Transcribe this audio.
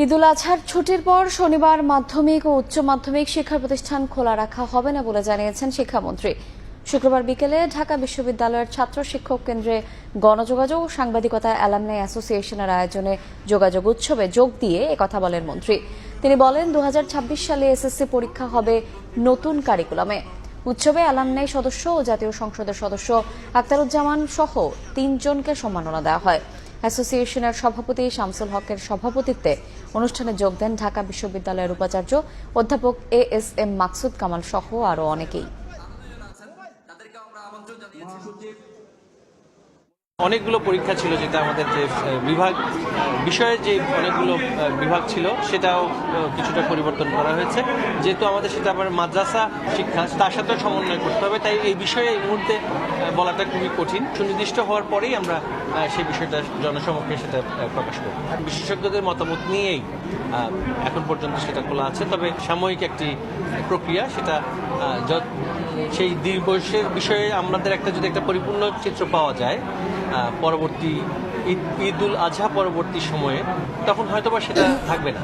ঈদুল আজহার ছুটির পর শনিবার মাধ্যমিক ও উচ্চ মাধ্যমিক শিক্ষা প্রতিষ্ঠান খোলা রাখা হবে না বলে জানিয়েছেন শিক্ষামন্ত্রী। শুক্রবার বিকেলে ঢাকা বিশ্ববিদ্যালয়ের ছাত্র শিক্ষক কেন্দ্রে গণযোগাযোগ ও সাংবাদিকতা অ্যালামনাই অ্যাসোসিয়েশনের আয়োজনে যোগাযোগ উৎসবে যোগ দিয়ে একথা বলেন মন্ত্রী। তিনি বলেন দু হাজার ছাব্বিশ সালে এসএসসি পরীক্ষা হবে নতুন কারিকুলামে। উৎসবে অ্যালামনাই সদস্য ও জাতীয় সংসদের সদস্য আক্তারুজ্জামান সহ তিনজনকে সম্মাননা দেওয়া হয়। অ্যাসোসিয়েশনের সভাপতি শামসুল হকের সভাপতিত্বে অনুষ্ঠানে যোগ দেন ঢাকা বিশ্ববিদ্যালয়ের উপাচার্য অধ্যাপক A S M Maksud Kamal সহ আরও অনেকেই। অনেকগুলো পরীক্ষা ছিল যেটা আমাদের যে বিভাগ বিষয়ে যে অনেকগুলো বিভাগ ছিল, সেটাও কিছুটা পরিবর্তন করা হয়েছে। যেহেতু আমাদের সেটা আবার মাদ্রাসা শিক্ষা, তার সাথেও সমন্বয় করতে হবে, তাই এই বিষয়ে এই মুহূর্তে বলাটা খুবই কঠিন। সুনির্দিষ্ট হওয়ার পরেই আমরা সেই বিষয়টা জনসমক্ষে সেটা প্রকাশ করব। বিশেষজ্ঞদের মতামত নিয়েই এখন পর্যন্ত সেটা খোলা আছে। তবে সাময়িক একটি প্রক্রিয়া, সেটা সেই দীর্ঘের বিষয়ে আমাদের একটা যদি একটা পরিপূর্ণ চিত্র পাওয়া যায় পরবর্তী ঈদ ঈদুল আজহা পরবর্তী সময়ে, তখন হয়তোবা সেটা থাকবে না।